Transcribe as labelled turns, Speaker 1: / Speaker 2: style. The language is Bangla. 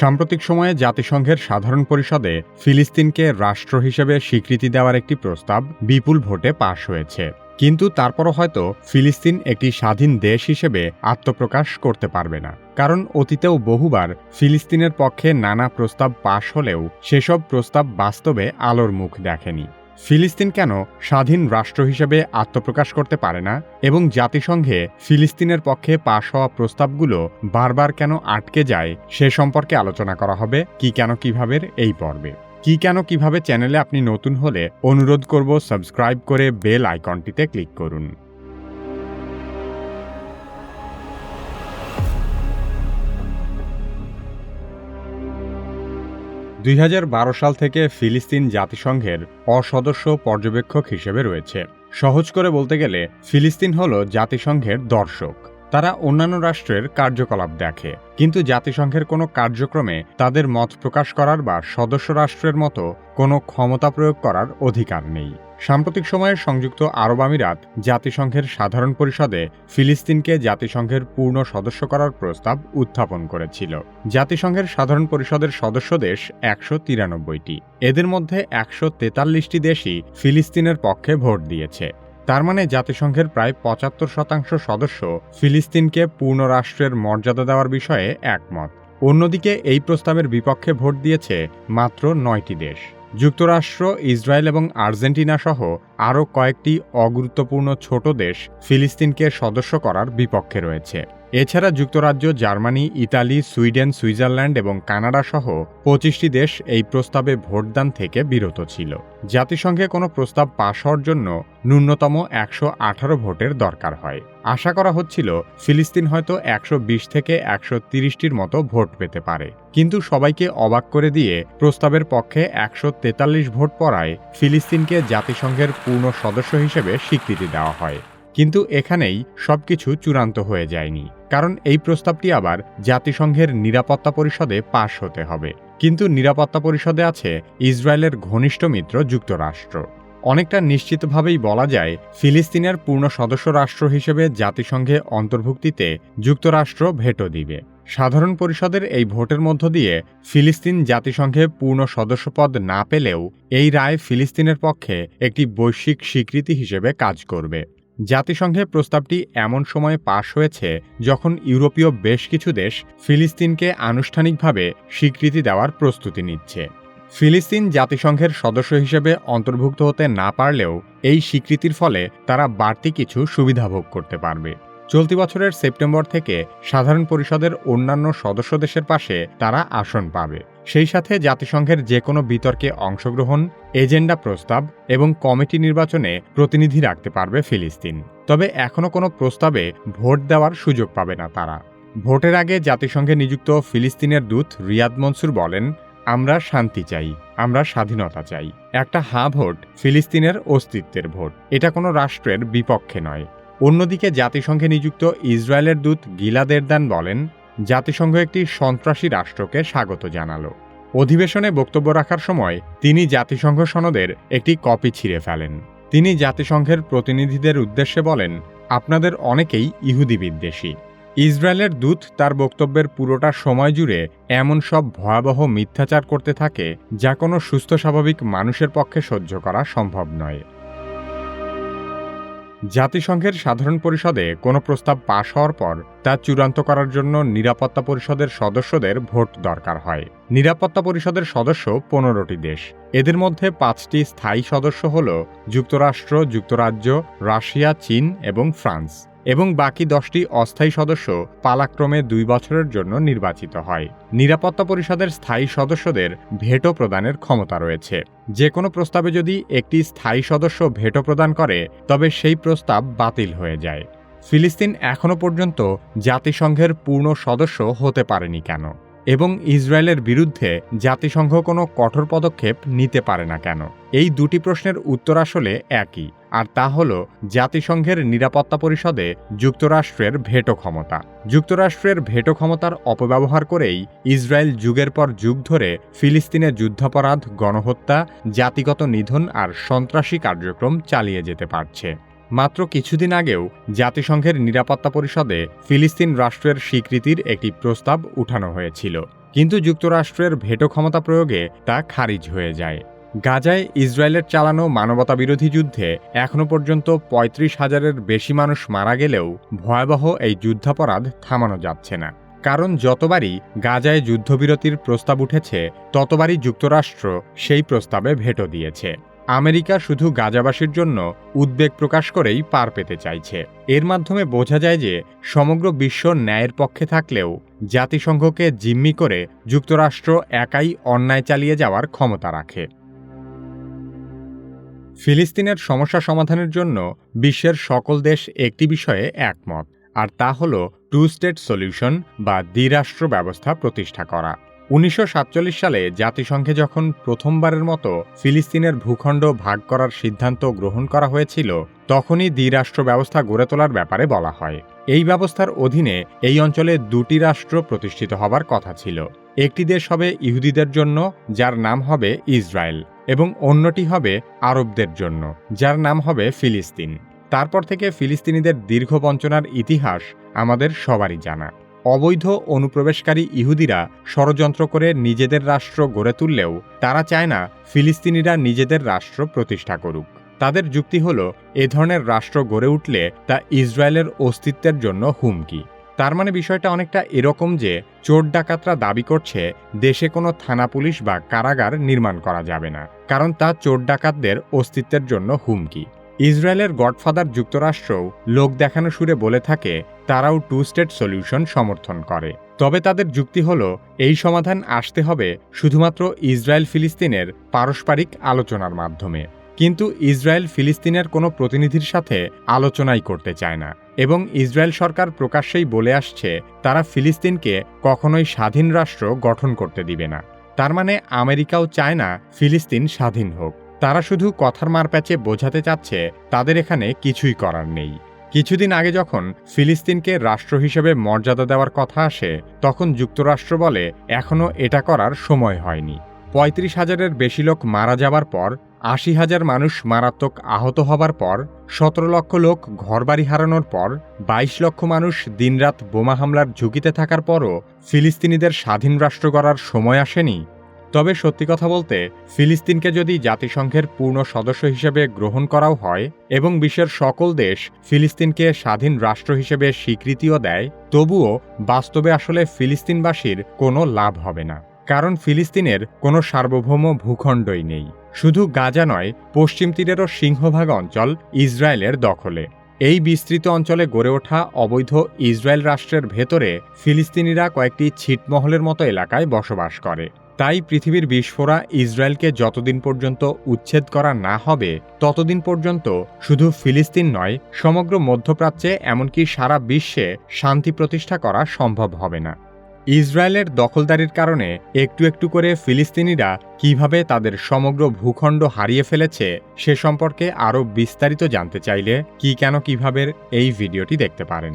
Speaker 1: সাম্প্রতিক সময়ে জাতিসংঘের সাধারণ পরিষদে ফিলিস্তিনকে রাষ্ট্র হিসেবে স্বীকৃতি দেওয়ার একটি প্রস্তাব বিপুল ভোটে পাশ হয়েছে। কিন্তু তারপরও হয়তো ফিলিস্তিন একটি স্বাধীন দেশ হিসেবে আত্মপ্রকাশ করতে পারবে না। কারণ অতীতেও বহুবার ফিলিস্তিনের পক্ষে নানা প্রস্তাব পাশ হলেও সেসব প্রস্তাব বাস্তবে আলোর মুখ দেখেনি। ফিলিস্তিন কেন স্বাধীন রাষ্ট্র হিসেবে আত্মপ্রকাশ করতে পারে না? এবং জাতিসংঘে ফিলিস্তিনের পক্ষে পাশ হওয়া প্রস্তাবগুলো বারবার কেন আটকে যায় সে সম্পর্কে আলোচনা করা হবে কি কেন কীভাবে এই পর্বে। কি কেন কীভাবে চ্যানেলে আপনি নতুন হলে অনুরোধ করব সাবস্ক্রাইব করে বেল আইকনটিতে ক্লিক করুন। দুই হাজার বারো সাল থেকে ফিলিস্তিন জাতিসংঘের অসদস্য পর্যবেক্ষক হিসেবে রয়েছে। সহজ করে বলতে গেলে, ফিলিস্তিন হল জাতিসংঘের দর্শক। তারা অন্যান্য রাষ্ট্রের কার্যকলাপ দেখে। কিন্তু জাতিসংঘের কোনো কার্যক্রমে তাদের মত প্রকাশ করার বা সদস্য রাষ্ট্রের মতো কোনো ক্ষমতা প্রয়োগ করার অধিকার নেই। সাম্প্রতিক সময়ে সংযুক্ত আরব আমিরাত জাতিসংঘের সাধারণ পরিষদে ফিলিস্তিনকে জাতিসংঘের পূর্ণ সদস্য করার প্রস্তাব উত্থাপন করেছিল। জাতিসংঘের সাধারণ পরিষদের সদস্য দেশ একশো তিরানব্বইটি। এদের মধ্যে একশো তেতাল্লিশটি দেশই ফিলিস্তিনের পক্ষে ভোট দিয়েছে। তার মানে জাতিসংঘের প্রায় পঁচাত্তর শতাংশ সদস্য ফিলিস্তিনকে পূর্ণ রাষ্ট্রের মর্যাদা দেওয়ার বিষয়ে একমত। অন্যদিকে এই প্রস্তাবের বিপক্ষে ভোট দিয়েছে মাত্র নয়টি দেশ। যুক্তরাষ্ট্র, ইসরায়েল এবং আর্জেন্টিনা সহ আরও কয়েকটি অগুরুত্বপূর্ণ ছোট দেশ ফিলিস্তিনকে সদস্য করার বিপক্ষে রয়েছে। এছাড়া যুক্তরাজ্য, জার্মানি, ইতালি, সুইডেন, সুইজারল্যান্ড এবং কানাডা সহ পঁচিশটি দেশ এই প্রস্তাবে ভোটদান থেকে বিরত ছিল। জাতিসংঘে কোনো প্রস্তাব পাশ হওয়ার জন্য ন্যূনতম একশো আঠারো ভোটের দরকার হয়। আশা করা হচ্ছিল ফিলিস্তিন হয়তো একশো বিশ থেকে একশো তিরিশটির মতো ভোট পেতে পারে। কিন্তু সবাইকে অবাক করে দিয়ে প্রস্তাবের পক্ষে একশো তেতাল্লিশ ভোট পড়ায় ফিলিস্তিনকে জাতিসংঘের পূর্ণ সদস্য হিসেবে স্বীকৃতি দেওয়া হয়। কিন্তু এখানেই সবকিছু চূড়ান্ত হয়ে যায়নি। কারণ এই প্রস্তাবটি আবার জাতিসংঘের নিরাপত্তা পরিষদে পাশ হতে হবে। কিন্তু নিরাপত্তা পরিষদে আছে ইসরায়েলের ঘনিষ্ঠ মিত্র যুক্তরাষ্ট্র। অনেকটা নিশ্চিতভাবেই বলা যায় ফিলিস্তিনের পূর্ণ সদস্য রাষ্ট্র হিসেবে জাতিসংঘে অন্তর্ভুক্তিতে যুক্তরাষ্ট্র ভেটো দিবে। সাধারণ পরিষদের এই ভোটের মধ্য দিয়ে ফিলিস্তিন জাতিসংঘে পূর্ণ সদস্যপদ না পেলেও এই রায় ফিলিস্তিনের পক্ষে একটি বৈশ্বিক স্বীকৃতি হিসেবে কাজ করবে। জাতিসংঘে প্রস্তাবটি এমন সময়ে পাশ হয়েছে যখন ইউরোপীয় বেশ কিছু দেশ ফিলিস্তিনকে আনুষ্ঠানিকভাবে স্বীকৃতি দেওয়ার প্রস্তুতি নিচ্ছে। ফিলিস্তিন জাতিসংঘের সদস্য হিসেবে অন্তর্ভুক্ত হতে না পারলেও এই স্বীকৃতির ফলে তারা বাড়তি কিছু সুবিধা ভোগ করতে পারবে। চলতি বছরের সেপ্টেম্বর থেকে সাধারণ পরিষদের অন্যান্য সদস্য দেশের পাশে তারা আসন পাবে। সেই সাথে জাতিসংঘের যে কোনো বিতর্কে অংশগ্রহণ, এজেন্ডা প্রস্তাব এবং কমিটি নির্বাচনে প্রতিনিধি রাখতে পারবে ফিলিস্তিন। তবে এখনও কোনো প্রস্তাবে ভোট দেওয়ার সুযোগ পাবে না তারা। ভোটের আগে জাতিসংঘে নিযুক্ত ফিলিস্তিনের দূত রিয়াদ মনসুর বলেন, আমরা শান্তি চাই, আমরা স্বাধীনতা চাই। একটা হা ভোট ফিলিস্তিনের অস্তিত্বের ভোট। এটা কোনো রাষ্ট্রের বিপক্ষে নয়। অন্যদিকে জাতিসংঘে নিযুক্ত ইসরায়েলের দূত গিলাদেরদান বলেন, জাতিসংঘ একটি সন্ত্রাসী রাষ্ট্রকে স্বাগত জানালো। অধিবেশনে বক্তব্য রাখার সময় তিনি জাতিসংঘ সনদের একটি কপি ছিঁড়ে ফেলেন। তিনি জাতিসংঘের প্রতিনিধিদের উদ্দেশ্যে বলেন, আপনাদের অনেকেই ইহুদি বিদ্বেষী। ইসরায়েলের দূত তার বক্তব্যের পুরোটা সময় জুড়ে এমন সব ভয়াবহ মিথ্যাচার করতে থাকে যা কোনো সুস্থ স্বাভাবিক মানুষের পক্ষে সহ্য করা সম্ভব নয়। জাতিসংঘের সাধারণ পরিষদে কোনো প্রস্তাব পাশ হওয়ার পর তা চূড়ান্ত করার জন্য নিরাপত্তা পরিষদের সদস্যদের ভোট দরকার হয়। নিরাপত্তা পরিষদের সদস্য পনেরোটি দেশ। এদের মধ্যে পাঁচটি স্থায়ী সদস্য হল যুক্তরাষ্ট্র, যুক্তরাজ্য, রাশিয়া, চীন এবং ফ্রান্স। এবং বাকি দশটি অস্থায়ী সদস্য পালাক্রমে দুই বছরের জন্য নির্বাচিত হয়। নিরাপত্তা পরিষদের স্থায়ী সদস্যদের ভেটো প্রদানের ক্ষমতা রয়েছে। যে কোনো প্রস্তাবে যদি একটি স্থায়ী সদস্য ভেটো প্রদান করে, তবে সেই প্রস্তাব বাতিল হয়ে যায়। ফিলিস্তিন এখনও পর্যন্ত জাতিসংঘের পূর্ণ সদস্য হতে পারেনি কেন? এবং ইসরায়েলের বিরুদ্ধে জাতিসংঘ কোনো কঠোর পদক্ষেপ নিতে পারে না কেন? এই দুটি প্রশ্নের উত্তর আসলে একই, আর তা হল জাতিসংঘের নিরাপত্তা পরিষদে যুক্তরাষ্ট্রের ভেটো ক্ষমতা। যুক্তরাষ্ট্রের ভেটো ক্ষমতার অপব্যবহার করেই ইসরায়েল যুগের পর যুগ ধরে ফিলিস্তিনে যুদ্ধাপরাধ, গণহত্যা, জাতিগত নিধন আর সন্ত্রাসী কার্যক্রম চালিয়ে যেতে পারছে। মাত্র কিছুদিন আগেও জাতিসংঘের নিরাপত্তা পরিষদে ফিলিস্তিন রাষ্ট্রের স্বীকৃতির একটি প্রস্তাব উঠানো হয়েছিল। কিন্তু যুক্তরাষ্ট্রের ভেটো ক্ষমতা প্রয়োগে তা খারিজ হয়ে যায়। গাজায় ইসরায়েলের চালানো মানবতাবিরোধী যুদ্ধে এখনও পর্যন্ত পঁয়ত্রিশ হাজারের বেশি মানুষ মারা গেলেও ভয়াবহ এই যুদ্ধাপরাধ থামানো যাচ্ছে না। কারণ যতবারই গাজায় যুদ্ধবিরতির প্রস্তাব উঠেছে, ততবারই যুক্তরাষ্ট্র সেই প্রস্তাবে ভেটো দিয়েছে। আমেরিকা শুধু গাজাবাসীর জন্য উদ্বেগ প্রকাশ করেই পার পেতে চাইছে। এর মাধ্যমে বোঝা যায় যে সমগ্র বিশ্ব ন্যায়ের পক্ষে থাকলেও জাতিসংঘকে জিম্মি করে যুক্তরাষ্ট্র একাই অন্যায় চালিয়ে যাওয়ার ক্ষমতা রাখে। ফিলিস্তিনের সমস্যা সমাধানের জন্য বিশ্বের সকল দেশ একটি বিষয়ে একমত, আর তা হল টু স্টেট সলিউশন বা দ্বিরাষ্ট্র ব্যবস্থা প্রতিষ্ঠা করা। উনিশশো সাতচল্লিশ সালে জাতিসংঘে যখন প্রথমবারের মতো ফিলিস্তিনের ভূখণ্ড ভাগ করার সিদ্ধান্ত গ্রহণ করা হয়েছিল, তখনই দ্বিরাষ্ট্র ব্যবস্থা গড়ে তোলার ব্যাপারে বলা হয়। এই ব্যবস্থার অধীনে এই অঞ্চলে দুটি রাষ্ট্র প্রতিষ্ঠিত হবার কথা ছিল। একটি দেশ হবে ইহুদিদের জন্য, যার নাম হবে ইসরায়েল, এবং অন্যটি হবে আরবদের জন্য, যার নাম হবে ফিলিস্তিন। তারপর থেকে ফিলিস্তিনিদের দীর্ঘ বঞ্চনার ইতিহাস আমাদের সবারই জানা। অবৈধ অনুপ্রবেশকারী ইহুদিরা ষড়যন্ত্র করে নিজেদের রাষ্ট্র গড়ে তুললেও তারা চায় না ফিলিস্তিনিরা নিজেদের রাষ্ট্র প্রতিষ্ঠা করুক। তাদের যুক্তি হল, এ ধরনের রাষ্ট্র গড়ে উঠলে তা ইসরায়েলের অস্তিত্বের জন্য হুমকি। তার মানে বিষয়টা অনেকটা এরকম যে, চোর ডাকাতরা দাবি করছে, দেশে কোনো থানা পুলিশ বা কারাগার নির্মাণ করা যাবে না। কারণ তা চোর ডাকাতদের অস্তিত্বের জন্য হুমকি। ইসরায়েলের গডফাদার যুক্তরাষ্ট্রও লোক দেখানো সুরে বলে থাকে, তারাও টু স্টেট সলিউশন সমর্থন করে। তবে তাদের যুক্তি হল, এই সমাধান আসতে হবে শুধুমাত্র ইসরায়েল ফিলিস্তিনের পারস্পরিক আলোচনার মাধ্যমে। কিন্তু ইসরায়েল ফিলিস্তিনের কোনো প্রতিনিধির সাথে আলোচনাই করতে চায় না এবং ইসরায়েল সরকার প্রকাশ্যেই বলে আসছে, তারা ফিলিস্তিনকে কখনোই স্বাধীন রাষ্ট্র গঠন করতে দিবে না। তার মানে আমেরিকাও চায় না ফিলিস্তিন স্বাধীন হোক। তারা শুধু কথার মারপ্যাচে বোঝাতে চাচ্ছে, তাদের এখানে কিছুই করার নেই। কিছুদিন আগে যখন ফিলিস্তিনকে রাষ্ট্র হিসেবে মর্যাদা দেওয়ার কথা আসে, তখন যুক্তরাষ্ট্র বলে এখনও এটা করার সময় হয়নি। পঁয়ত্রিশ হাজারের বেশি লোক মারা যাবার পর, আশি হাজার মানুষ মারাত্মক আহত হবার পর, সতেরো লক্ষ লোক ঘরবাড়ি হারানোর পর, বাইশ লক্ষ মানুষ দিনরাত বোমা হামলার ঝুঁকিতে থাকার পরও ফিলিস্তিনিদের স্বাধীন রাষ্ট্র গড়ার সময় আসেনি। তবে সত্যি কথা বলতে, ফিলিস্তিনকে যদি জাতিসংঘের পূর্ণ সদস্য হিসেবে গ্রহণ করাও হয় এবং বিশ্বের সকল দেশ ফিলিস্তিনকে স্বাধীন রাষ্ট্র হিসেবে স্বীকৃতিও দেয়, তবুও বাস্তবে আসলে ফিলিস্তিনবাসীর কোনো লাভ হবে না। কারণ ফিলিস্তিনের কোনো সার্বভৌম ভূখণ্ডই নেই। শুধু গাজা নয়, পশ্চিম তীরেরও সিংহভাগ অঞ্চল ইসরায়েলের দখলে। এই বিস্তৃত অঞ্চলে গড়ে ওঠা অবৈধ ইসরায়েল রাষ্ট্রের ভেতরে ফিলিস্তিনিরা কয়েকটি ছিটমহলের মতো এলাকায় বসবাস করে। তাই পৃথিবীর বিস্ফোরা ইসরায়েলকে যতদিন পর্যন্ত উচ্ছেদ করা না হবে, ততদিন পর্যন্ত শুধু ফিলিস্তিন নয়, সমগ্র মধ্যপ্রাচ্যে এমনকি সারা বিশ্বে শান্তি প্রতিষ্ঠা করা সম্ভব হবে না। ইসরায়েলের দখলদারির কারণে একটু একটু করে ফিলিস্তিনিরা কীভাবে তাদের সমগ্র ভূখণ্ড হারিয়ে ফেলেছে সে সম্পর্কে আরও বিস্তারিত জানতে চাইলে কি, কেন, কীভাবে এই ভিডিওটি দেখতে পারেন।